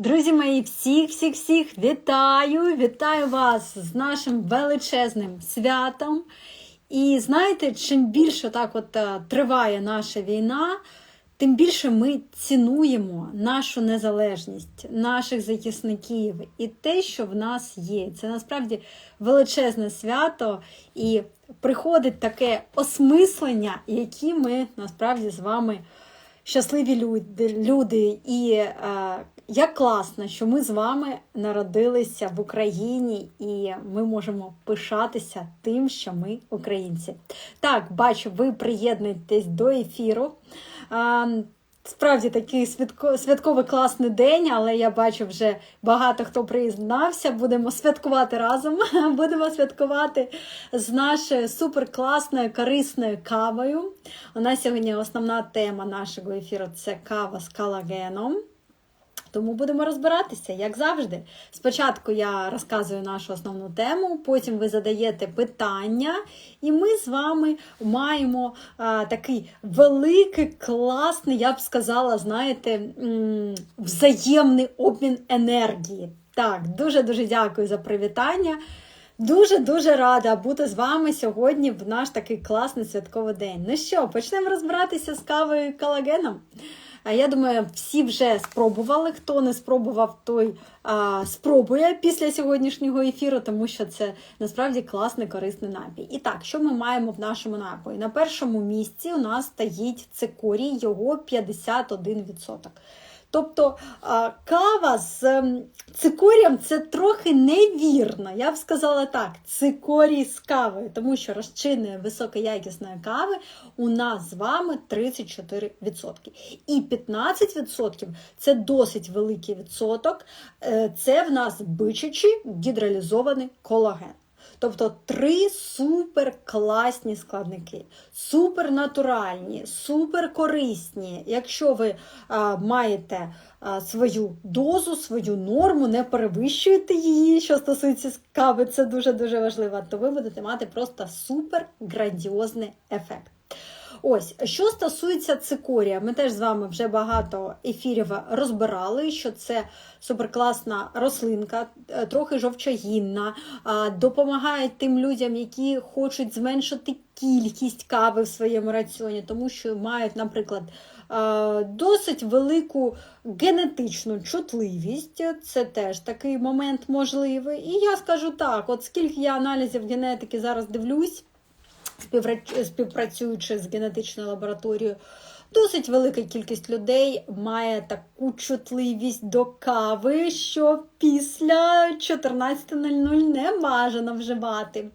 Друзі мої, всіх, всіх, всіх вітаю! Вітаю вас з нашим величезним святом. І знаєте, чим більше так от е, триває наша війна, тим більше ми цінуємо нашу незалежність, наших захисників і те, що в нас є. Це насправді величезне свято, і приходить таке осмислення, які ми насправді з вами щасливі люди. люди. І е, як класно, що ми з вами народилися в Україні, і ми можемо пишатися тим, що ми українці. Так, бачу, ви приєднуєтесь до ефіру. Справді такий святко, святковий класний день, але я бачу вже багато хто приєднався. Будемо святкувати разом. Будемо святкувати з нашою суперкласною корисною кавою. У нас сьогодні основна тема нашого ефіру це кава з колагеном. Тому будемо розбиратися, як завжди. Спочатку я розказую нашу основну тему, потім ви задаєте питання, і ми з вами маємо а, такий великий, класний, я б сказала, знаєте, взаємний обмін енергії. Так, дуже-дуже дякую за привітання. Дуже-дуже рада бути з вами сьогодні в наш такий класний святковий день. Ну що, почнемо розбиратися з кавою і колагеном. Я думаю, всі вже спробували. Хто не спробував, той а, спробує після сьогоднішнього ефіру, тому що це насправді класний корисний напій. І так, що ми маємо в нашому напої? На першому місці у нас стоїть цикорій, його 51%. Тобто кава з цикорієм це трохи невірно. Я б сказала так: цикорій з кавою, тому що розчинної високоякісної кави у нас з вами 34%. І 15% це досить великий відсоток. Е, Це в нас бичачий гідролізований колаген. Тобто три супер класні складники, супер натуральні, супер корисні. Якщо ви а, маєте а, свою дозу, свою норму, не перевищуєте її, що стосується кави, це дуже-дуже важливо, то ви будете мати просто супер грандіозний ефект. Ось, що стосується цикорія, ми теж з вами вже багато ефірів розбирали, що це суперкласна рослинка, е, трохи жовчогінна, допомагає тим людям, які хочуть зменшити кількість кави в своєму раціоні, тому що мають, наприклад, е, досить велику генетичну чутливість. Це теж такий момент можливий. І я скажу так: от скільки я аналізів генетики зараз дивлюсь співпрацюючи з генетичною лабораторією, досить велика кількість людей має таку чутливість до кави, що після 14.00 не бажано вживати.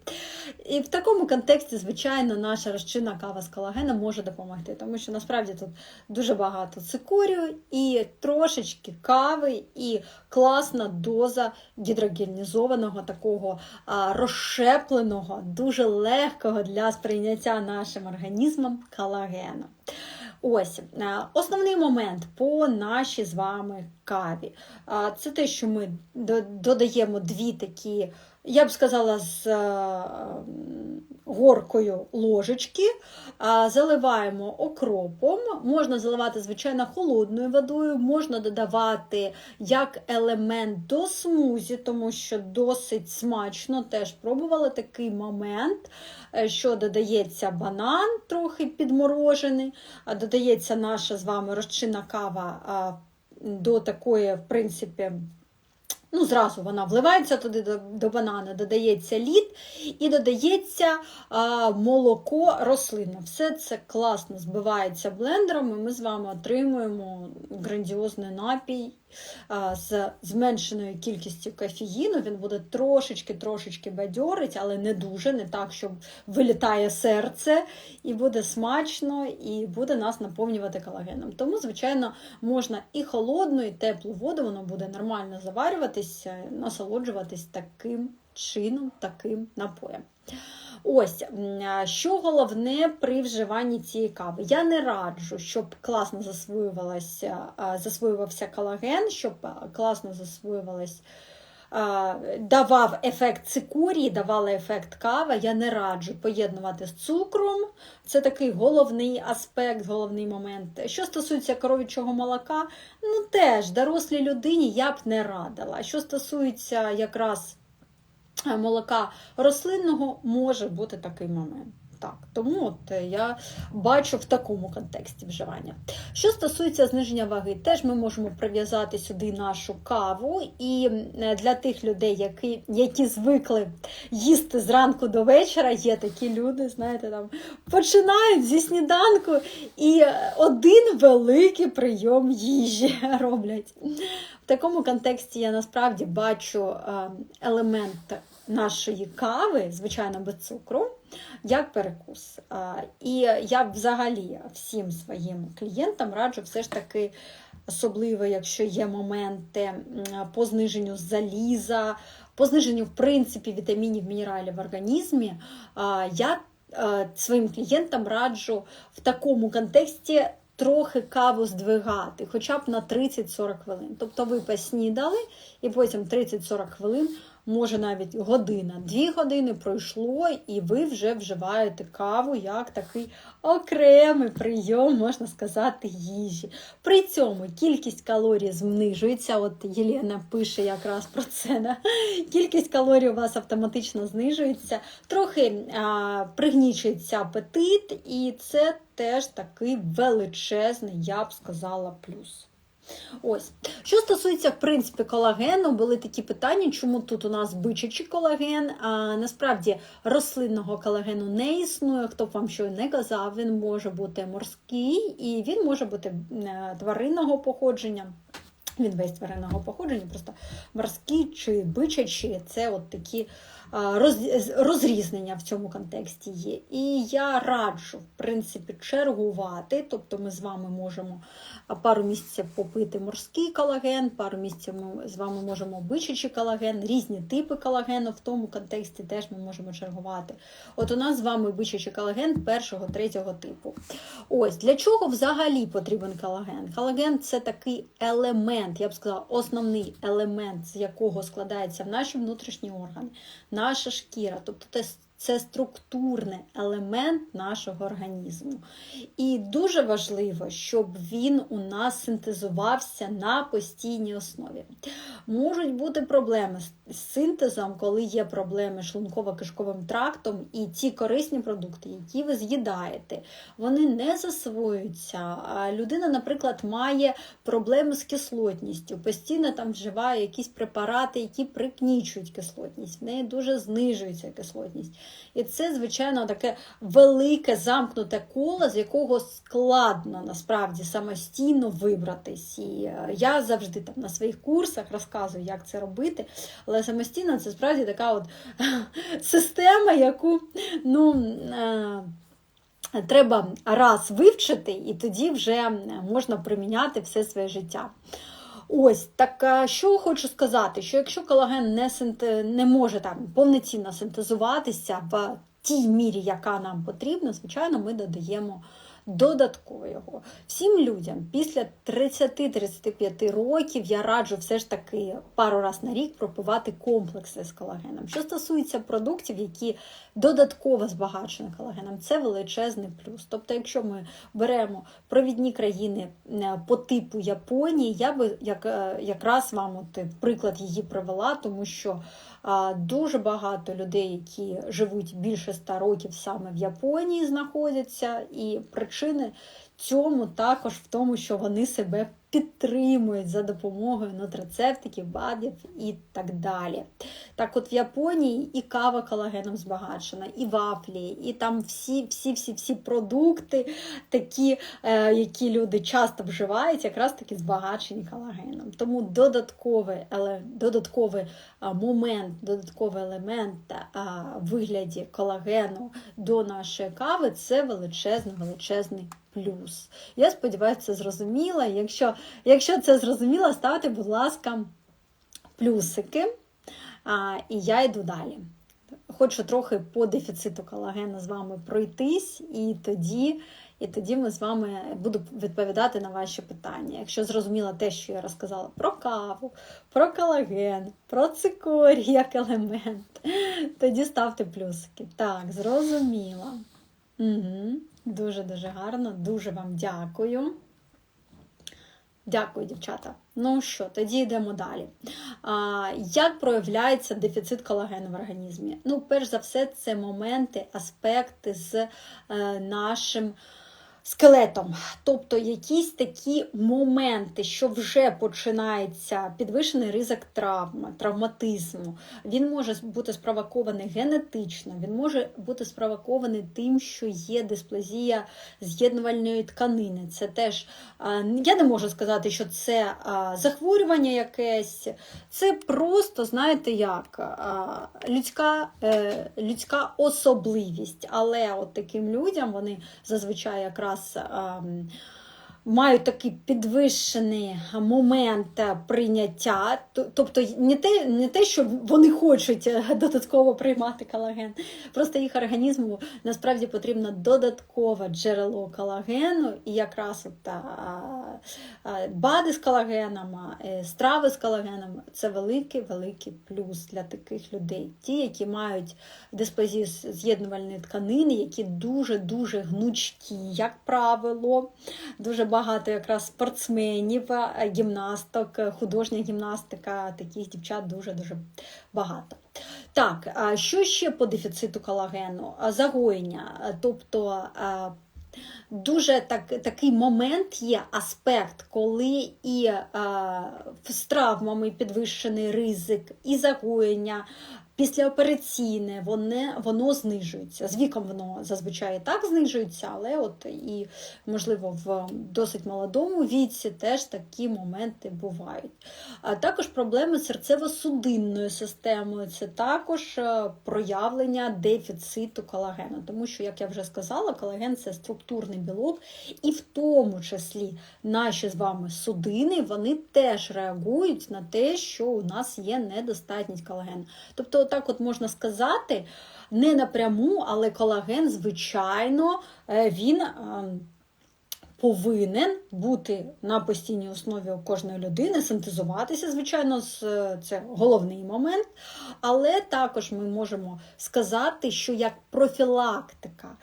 І в такому контексті, звичайно, наша розчинна кава з колагеном може допомогти, тому що насправді тут дуже багато цикорію і трошечки кави, і класна доза гідрогенізованого, такого а, розшепленого, дуже легкого для сприйняття нашим організмом колагену. Ось основний момент по нашій з вами каві. Це те, що ми додаємо дві такі, я б сказала, з горкою ложечки, заливаємо окропом, можна заливати, звичайно, холодною водою, можна додавати як елемент до смузі, тому що досить смачно. Теж пробувала такий момент, е, що додається? Банан, трохи підморожений, додається наша з вами розчинна кава до такої, в принципі, Ну, Зразу вона вливається туди до до банана, додається лід і додається а, молоко рослинне. Все це класно збивається блендером, і ми з вами отримуємо грандіозний напій з зменшеною кількістю кофеїну. Він буде трошечки-трошечки бадьорить, але не дуже, не так, щоб вилітає серце, і буде смачно, і буде нас наповнювати колагеном. Тому, звичайно, можна і холодну, і теплу воду, воно буде нормально заварюватись насолоджуватись таким чином, таким напоєм. Ось, що головне при вживанні цієї кави. Я не раджу, щоб класно засвоювався, засвоювався колаген, щоб класно засвоювалась давав ефект цикорії, давала ефект кава. Я не раджу поєднувати з цукром. Це такий головний аспект, головний момент. Що стосується коров'ячого молока, ну теж дорослій людині я б не радила. Що стосується якраз молока рослинного, може бути такий момент. Так, тому от е, я бачу в такому контексті вживання. Що стосується зниження ваги, теж ми можемо прив'язати сюди нашу каву. І е, для тих людей, які які звикли їсти зранку до вечора, є такі люди, знаєте, там починають зі сніданку і е, один великий прийом їжі роблять. В такому контексті я насправді бачу елемент нашої кави, звичайно, без цукру, як перекус. І я взагалі всім своїм клієнтам раджу все ж таки, особливо, якщо є моменти по зниженню заліза, по зниженню, в принципі, вітамінів, мінералів в організмі, я своїм клієнтам раджу в такому контексті. Трохи каву здвигати, хоча б на 30-40 хвилин. Тобто ви поснідали і потім 30-40 хвилин може навіть година, дві години пройшло, і ви вже вживаєте каву як такий окремий прийом, можна сказати, їжі. При цьому кількість калорій знижується. От Єлена пише якраз про це. Да? Кількість калорій у вас автоматично знижується, трохи а, пригнічується апетит, і це теж такий величезний, я б сказала, плюс. Ось. Що стосується, в принципі, колагену, були такі питання, чому тут у нас бичачий колаген. А насправді рослинного колагену не існує. Хто б вам що не казав, він може бути морський і він може бути е, тваринного походження. Він весь тваринного походження, просто морський чи бичачі це от такі розрізнення в цьому контексті є. І я раджу, в принципі, чергувати. Тобто ми з вами можемо пару місяців попити морський колаген, пару місяців ми з вами можемо бичачий колаген, різні типи колагену в тому контексті теж ми можемо чергувати. От у нас з вами бичачий колаген першого, третього типу. Ось для чого взагалі потрібен колаген? Колаген це такий елемент, я б сказала, основний елемент, з якого складаються наші внутрішні органи наша шкіра. Тобто це структурний елемент нашого організму. І дуже важливо, щоб він у нас синтезувався на постійній основі. Можуть бути проблеми з синтезом, коли є проблеми з шлунково-кишковим трактом, і ті корисні продукти, які ви з'їдаєте, вони не засвоюються. Людина, наприклад, має проблеми з кислотністю, постійно там вживає якісь препарати, які прикнічують кислотність, в неї дуже знижується кислотність. І це, звичайно, таке велике замкнуте коло, з якого складно насправді самостійно вибратись. І е, я завжди там на своїх курсах розказую, як це робити. Але самостійно це справді така от система, яку ну. Е, треба раз вивчити, і тоді вже можна приміняти все своє життя. Ось так що хочу сказати, що якщо колаген не синте, не може там повноцінно синтезуватися в тій мірі, яка нам потрібна, звичайно, ми додаємо додатково його. Всім людям після 30-35 років я раджу все ж таки пару раз на рік пропивати комплекси з колагеном. Що стосується продуктів, які додатково збагачені колагеном, це величезний плюс. Тобто, якщо ми беремо провідні країни е, по типу Японії, я би як, е, якраз вам от приклад її привела, тому що Дуже багато людей, які живуть більше ста років саме в Японії, знаходяться, і причини цьому також в тому, що вони себе підтримують за допомогою нутрицептиків, бадів і так далі. Так от в Японії і кава колагеном збагачена, і вафлі, і там всі-всі-всі продукти, такі, е, які люди часто вживають, якраз таки збагачені колагеном. Тому додатковий додатковий момент, додатковий елемент в вигляді колагену до нашої кави це величезний величезний плюс. Я сподіваюся, це зрозуміло. Якщо якщо це зрозуміло, ставте, будь ласка, плюсики. А, І я йду далі. Хочу трохи по дефіциту колагену з вами пройтись, і тоді і тоді ми з вами буду відповідати на ваші питання. Якщо зрозуміла те, що я розказала про каву, про колаген, про цикорій як елемент, тоді ставте плюсики. Так, зрозуміла. Угу. Дуже-дуже гарно, дуже вам дякую. Дякую, дівчата. Ну що, тоді йдемо далі. А, Як проявляється дефіцит колагену в організмі? Ну, перш за все, це моменти, аспекти з е, нашим скелетом. Тобто якісь такі моменти, що вже починається підвищений ризик травми, травматизму. Він може бути спровокований генетично, він може бути спровокований тим, що є дисплазія з'єднувальної тканини. Це теж я не можу сказати, що це захворювання якесь, це просто, знаєте, як людська, е, людська особливість. Але от таким людям вони зазвичай якраз якраз ем, мають такий підвищений момент прийняття. Тобто не те, не те, що вони хочуть додатково приймати колаген, просто їх організму насправді потрібно додаткове джерело колагену, і якраз от, бади з колагеном, е, страви з колагеном це великий-великий плюс для таких людей. Ті, які мають дисплазію з'єднувальної тканини, які дуже-дуже гнучкі, як правило, дуже багато якраз спортсменів, гімнасток, художня гімнастика, таких дівчат дуже-дуже багато. Так, що ще по дефіциту колагену? Загоєння, тобто дуже так, такий момент є аспект, коли і а, з травмами підвищений ризик, і загоєння, Післяопераційне воно, воно знижується. З віком воно зазвичай так знижується, але от і, можливо, в досить молодому віці теж такі моменти бувають. А також проблеми серцево-судинною системою це також е, проявлення дефіциту колагену. Тому що, як я вже сказала, колаген це структурний білок, і в тому числі наші з вами судини вони теж реагують на те, що у нас є недостатність колагену. Тобто так от можна сказати, не напряму, але колаген, звичайно, е, він е, повинен бути на постійній основі у кожної людини, синтезуватися, звичайно, це головний момент. Але також ми можемо сказати, що як профілактика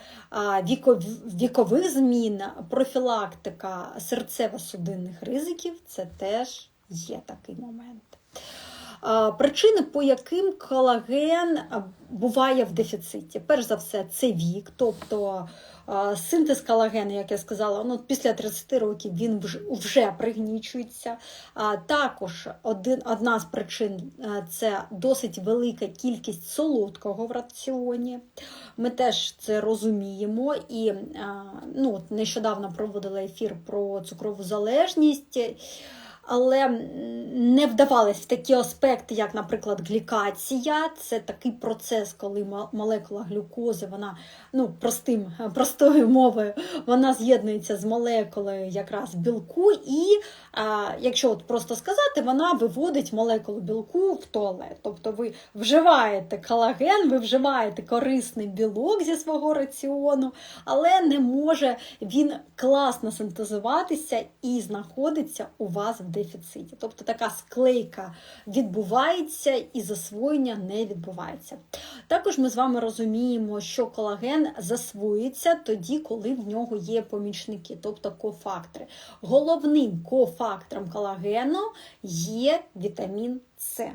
вікових змін, профілактика серцево-судинних ризиків це теж є такий момент. Причини, по яким колаген буває в дефіциті. Перш за все, це вік, тобто синтез колагену, як я сказала, ну, після 30 років він вже пригнічується. Також один, одна з причин це досить велика кількість солодкого в раціоні. Ми теж це розуміємо. І ну, нещодавно проводила ефір про цукрову залежність але не вдавались в такі аспекти, як, наприклад, глікація. Це такий процес, коли молекула глюкози, вона ну, простим, простою мовою вона з'єднується з молекулою якраз білку, і якщо от просто сказати, вона виводить молекулу білку в туалет. Тобто ви вживаєте колаген, ви вживаєте корисний білок зі свого раціону, але не може він класно синтезуватися і знаходиться у вас в дефіциті. Тобто така склейка відбувається і засвоєння не відбувається. Також ми з вами розуміємо, що колаген засвоюється тоді, коли в нього є помічники, тобто кофактори. Головним кофактором колагену є вітамін С.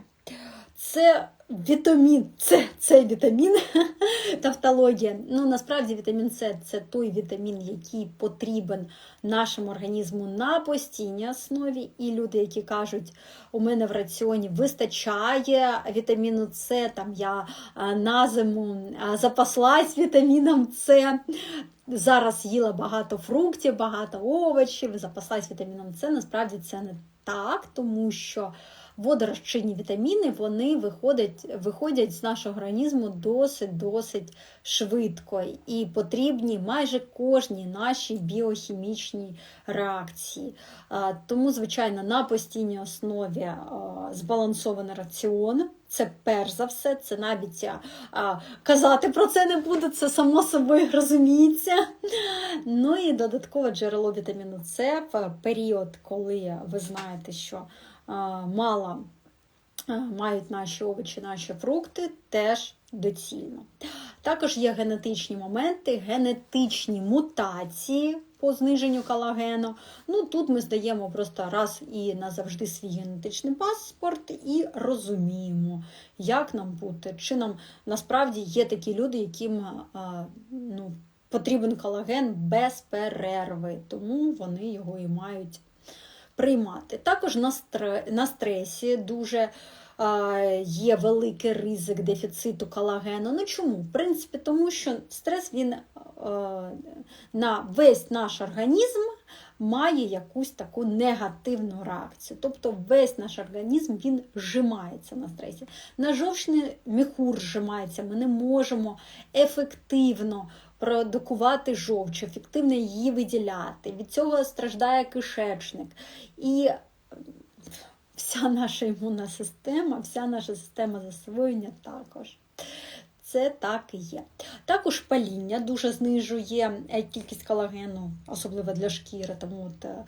Це вітамін С, це вітамін тавтологія. Ну, насправді вітамін С це той вітамін, який потрібен нашому організму на постійній основі. І люди, які кажуть, у мене в раціоні вистачає вітаміну С, там я на зиму запаслась вітаміном С. Зараз їла багато фруктів, багато овочів, запаслась вітаміном С. Насправді це не так, тому що водорозчинні вітаміни вони виходять виходять з нашого організму досить-досить швидко і потрібні майже кожній нашій біохімічній реакції. Тому, звичайно, на постійній основі збалансований раціон. Це перш за все, це навіть а, казати про це не буду, це само собою розуміється. Ну і додаткове джерело вітаміну С в період, коли ви знаєте, що а, мало а, мають наші овочі, наші фрукти, теж доцільно. Також є генетичні моменти, генетичні мутації по зниженню колагену. Ну тут ми здаємо просто раз і назавжди свій генетичний паспорт і розуміємо, як нам бути. Чи нам насправді є такі люди, яким ну, потрібен колаген без перерви, тому вони його і мають приймати. Також на стресі дуже є великий ризик дефіциту колагену. Ну чому? В принципі, тому що стрес він на весь наш організм має якусь таку негативну реакцію. Тобто весь наш організм він зжимається на стресі. На жовчний міхур зжимається, ми не можемо ефективно продукувати жовч, ефективно її виділяти. Від цього страждає кишечник. І вся наша імунна система, вся наша система засвоєння також. Це так і є. Також паління дуже знижує е, кількість колагену, особливо для шкіри. Тому от, е,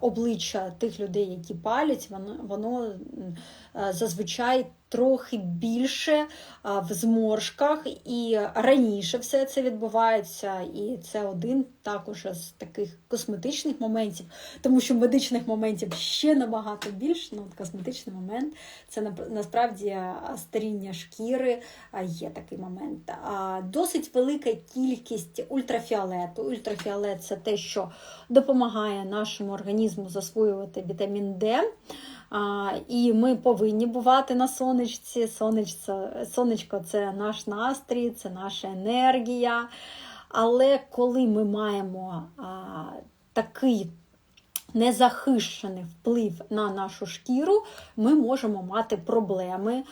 обличчя тих людей, які палять, воно, воно е, зазвичай трохи більше в зморшках, і раніше все це відбувається, і це один також з таких косметичних моментів, тому що медичних моментів ще набагато більше. Ну, Косметичний момент це насправді старіння шкіри є такий момент. Досить велика кількість ультрафіолету. Ультрафіолет це те, що допомагає нашому організму засвоювати вітамін Д. І ми повинні бувати на сонечці. Сонечко, сонечко це наш настрій, це наша енергія. Але коли ми маємо а, такий незахищений вплив на нашу шкіру, ми можемо мати проблеми.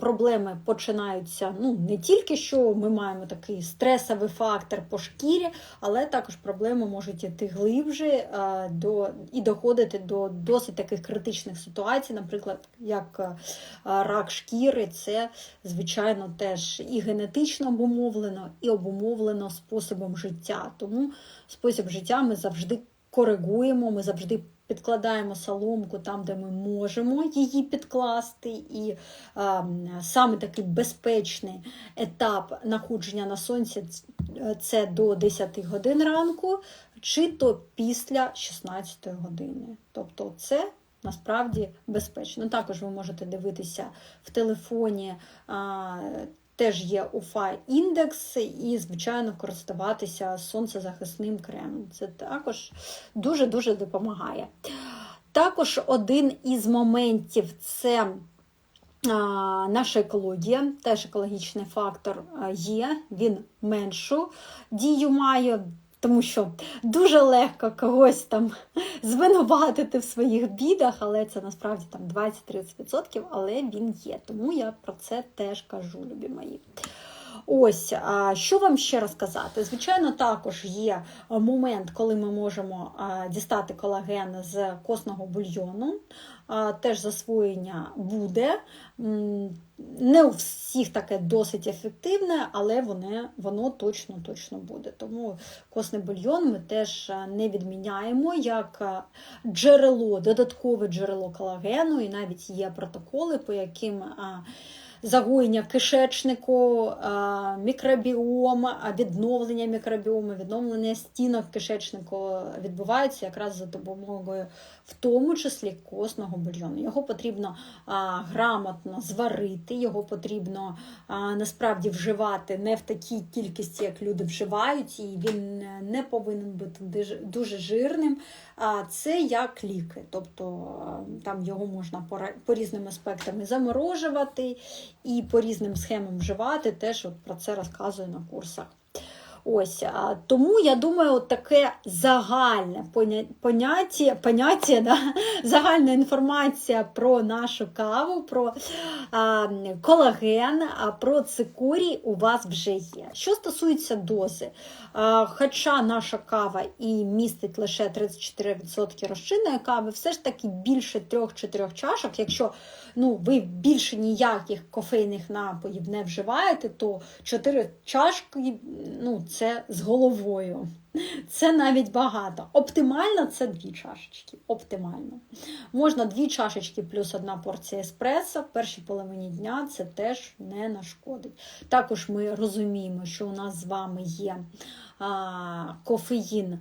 Проблеми починаються ну, не тільки що ми маємо такий стресовий фактор по шкірі, але також проблеми можуть йти глибше до, і доходити до досить таких критичних ситуацій, наприклад, як рак шкіри, це, звичайно, теж і генетично обумовлено, і обумовлено способом життя. Тому спосіб життя ми завжди коригуємо, ми завжди підкладаємо соломку там, де ми можемо її підкласти. І а, саме такий безпечний етап находження на сонці це до 10 годин ранку, чи то після 16 години. Тобто це насправді безпечно. Також ви можете дивитися в телефоні. А, Теж є уфа індекс, і, звичайно, користуватися сонцезахисним кремом. Це також дуже-дуже допомагає. Також один із моментів це наша екологія, теж екологічний фактор є, він меншу дію має тому що дуже легко когось там звинуватити в своїх бідах, але це насправді там 20-30%, але він є. Тому я про це теж кажу, любі мої. Ось, що вам ще розказати? Звичайно, також є момент, коли ми можемо дістати колаген з костного бульйону. Теж засвоєння буде. Не у всіх таке досить ефективне, але воно, воно точно точно буде. Тому косний бульйон ми теж не відміняємо як джерело, додаткове джерело колагену, і навіть є протоколи, по яким загоєння кишечнику, мікробіом, відновлення мікробіому, відновлення стінок кишечнику відбувається якраз за допомогою, в тому числі костного бульйону. Його потрібно грамотно зварити, його потрібно насправді вживати не в такій кількості, як люди вживають, і він не повинен бути дуже жирним. А це як ліки, тобто там його можна по різним аспектам заморожувати і по різним схемам вживати. Теж от про це розказую на курсах. Ось тому я думаю, таке загальне поняття, поняття да? загальна інформація про нашу каву, про а, колаген, а про цикорій у вас вже є. Що стосується дози, а, хоча наша кава і містить лише 34% розчинної кави, все ж таки більше 3-4 чашок, якщо ну, ви більше ніяких кофейних напоїв не вживаєте, то 4 чашки ну, це з головою. Це навіть багато. Оптимально це дві чашечки. Оптимально. Можна дві чашечки плюс одна порція еспресо в першій половині дня це теж не нашкодить. Також ми розуміємо, що у нас з вами є а, кофеїн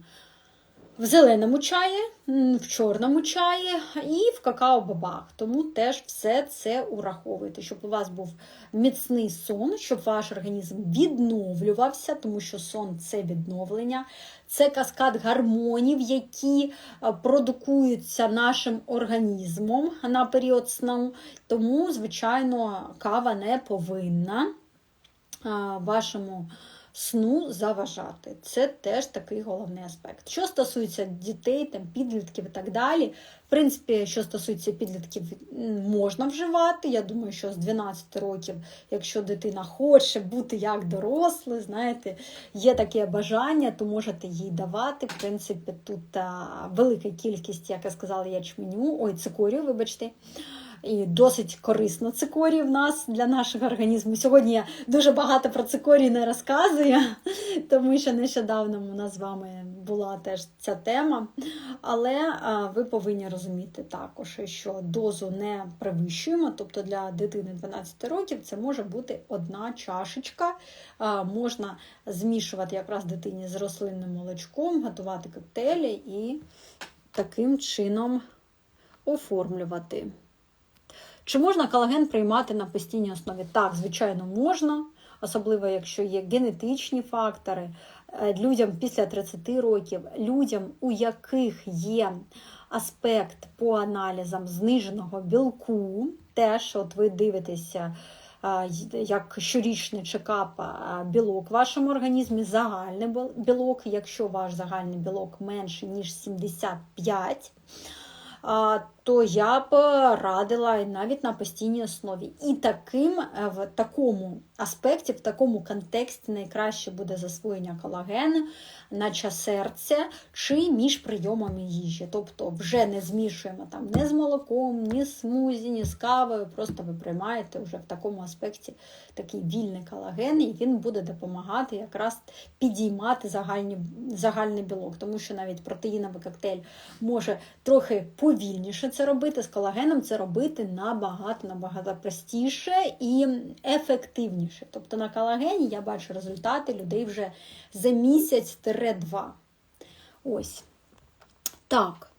в зеленому чаї, в чорному чаї і в какао-бобах. Тому теж все це ураховуйте, щоб у вас був міцний сон, щоб ваш організм відновлювався, тому що сон це відновлення, це каскад гармонів, які продукуються нашим організмом на період сну. Тому, звичайно, кава не повинна вашому сну заважати. Це теж такий головний аспект. Що стосується дітей, там, підлітків і так далі, в принципі, що стосується підлітків, можна вживати. Я думаю, що з 12 років, якщо дитина хоче бути як дорослий, знаєте, є таке бажання, то можете їй давати. В принципі, тут а, велика кількість, як я сказала, ячменю, ой, цикорію, вибачте. І досить корисно цикорій в нас для нашого організму. Сьогодні я дуже багато про цикорій не розказую, тому що нещодавно у нас з вами була теж ця тема. Але ви повинні розуміти також, що дозу не перевищуємо. Тобто для дитини 12 років це може бути одна чашечка. Можна змішувати якраз дитині з рослинним молочком, готувати коктейлі і таким чином оформлювати. Чи можна колаген приймати на постійній основі? Так, звичайно, можна, особливо якщо є генетичні фактори. Е, Людям після 30 років, людям, у яких є аспект по аналізам зниженого білку, теж от ви дивитеся. е, Як щорічний чекап е, білок в вашому організмі, загальний білок, якщо ваш загальний білок менше, ніж 75, а, то я б радила навіть на постійній основі. І таким е, в такому аспекті, в такому контексті найкраще буде засвоєння колагену, наче серця чи між прийомами їжі. Тобто вже не змішуємо там ні з молоком, ні з смузі, ні з кавою. Просто ви приймаєте вже в такому аспекті такий вільний колаген, і він буде допомагати якраз підіймати загальні, загальний білок, тому що навіть протеїновий коктейль може трохи повільніше це робити. З колагеном це робити набагато набагато простіше і ефективніше. Тобто на колагені я бачу результати людей вже за місяць-два. Ось. Так.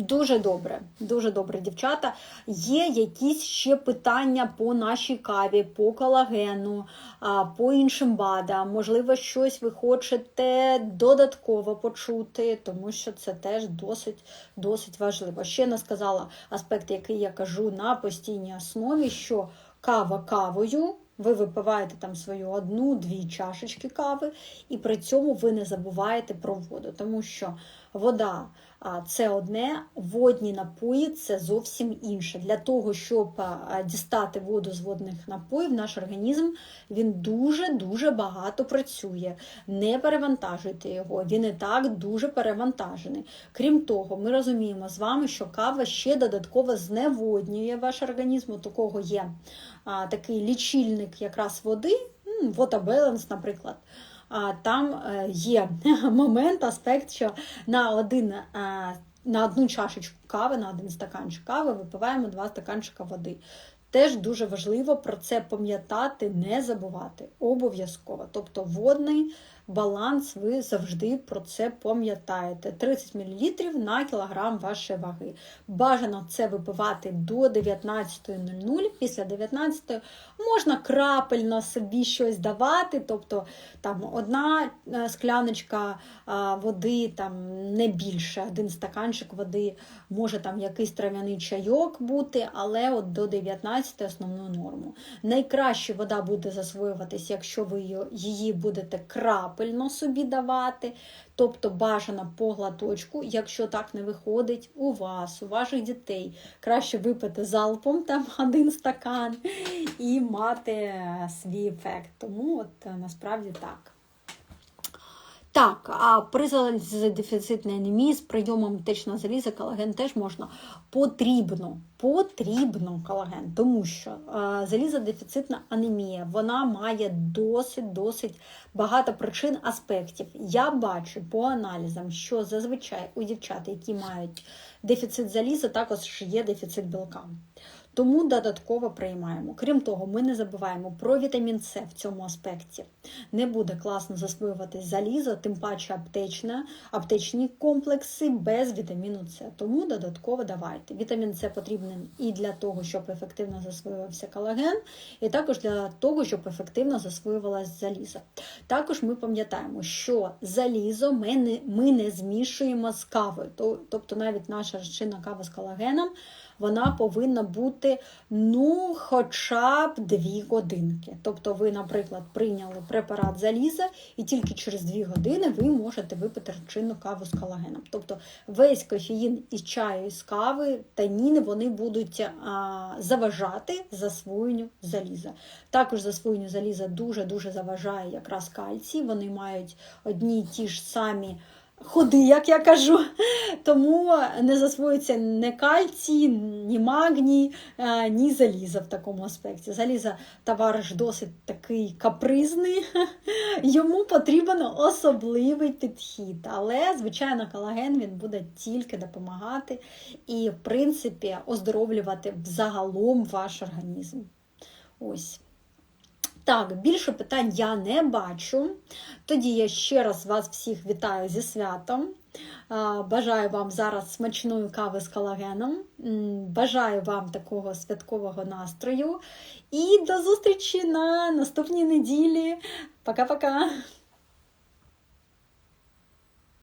Дуже добре, дуже добре, дівчата. Є якісь ще питання по нашій каві, по колагену, по іншим БАДам. Можливо, щось ви хочете додатково почути, тому що це теж досить, досить важливо. Ще не сказала аспект, який я кажу на постійній основі, що кава кавою. Ви випиваєте там свою одну-дві чашечки кави, і при цьому ви не забуваєте про воду, тому що вода це одне, водні напої це зовсім інше. Для того, щоб дістати воду з водних напоїв, наш організм він дуже-дуже багато працює. Не перевантажуйте його, він і так дуже перевантажений. Крім того, ми розуміємо з вами, що кава ще додатково зневоднює ваш організм. У такого є такий лічильник якраз води, м, Water наприклад. Там е, є момент, аспект, що на один. е, На одну чашечку кави, на один стаканчик кави випиваємо два стаканчика води. Теж дуже важливо про це пам'ятати, не забувати. Обов'язково. Тобто водний баланс, ви завжди про це пам'ятаєте. 30 мл на кілограм вашої ваги. Бажано це випивати до 19.00. Після 19 можна крапельно собі щось давати, тобто там одна е, скляночка води, там не більше, один стаканчик води, може там якийсь трав'яний чайок бути, але от до 19 основну норму. Найкраще вода буде засвоюватись, якщо ви її- будете крапельно собі давати, тобто бажано по глаточку, Якщо так не виходить, у вас, у ваших дітей краще випити залпом там один стакан і мати свій ефект. Тому от насправді так. Так, а при залізодефіцитній анемії з прийомом течного заліза колаген теж можна потрібно. Потрібно колаген, тому що е, залізодефіцитна анемія вона має досить досить багато причин аспектів. Я бачу по аналізам, що зазвичай у дівчат, які мають дефіцит заліза, також є дефіцит білка. Тому додатково приймаємо. Крім того, ми не забуваємо про вітамін С в цьому аспекті. Не буде класно засвоюватись залізо, тим паче аптечне, аптечні комплекси без вітаміну С. Тому додатково давайте. Вітамін С потрібен і для того, щоб ефективно засвоювався колаген, і також для того, щоб ефективно засвоювалась залізо. Також ми пам'ятаємо, що залізо ми не, ми не змішуємо з кавою. То- Тобто навіть наша розчинна кава з колагеном вона повинна бути ну, хоча б 2 годинки. Тобто, ви, наприклад, прийняли препарат заліза, і тільки через 2 години ви можете випити розчинну каву з колагеном. Тобто весь кофеїн із чаю, і з кави, таніни вони будуть а, заважати засвоєнню заліза. Також засвоєнню заліза дуже-дуже заважає якраз кальцій. Вони мають одні й ті ж самі ходи, як я кажу. Тому не засвоюється не кальцій, ні магній, е, ні заліза в такому аспекті. Заліза товариш досить такий капризний, йому потрібен особливий підхід. Але, звичайно, колаген він буде тільки допомагати і, в принципі, оздоровлювати взагалом ваш організм. Ось. Так, більше питань я не бачу. Тоді я ще раз вас всіх вітаю зі святом. Бажаю вам зараз смачної кави з колагеном. Бажаю вам такого святкового настрою. І до зустрічі на наступній неділі. Пока-пока!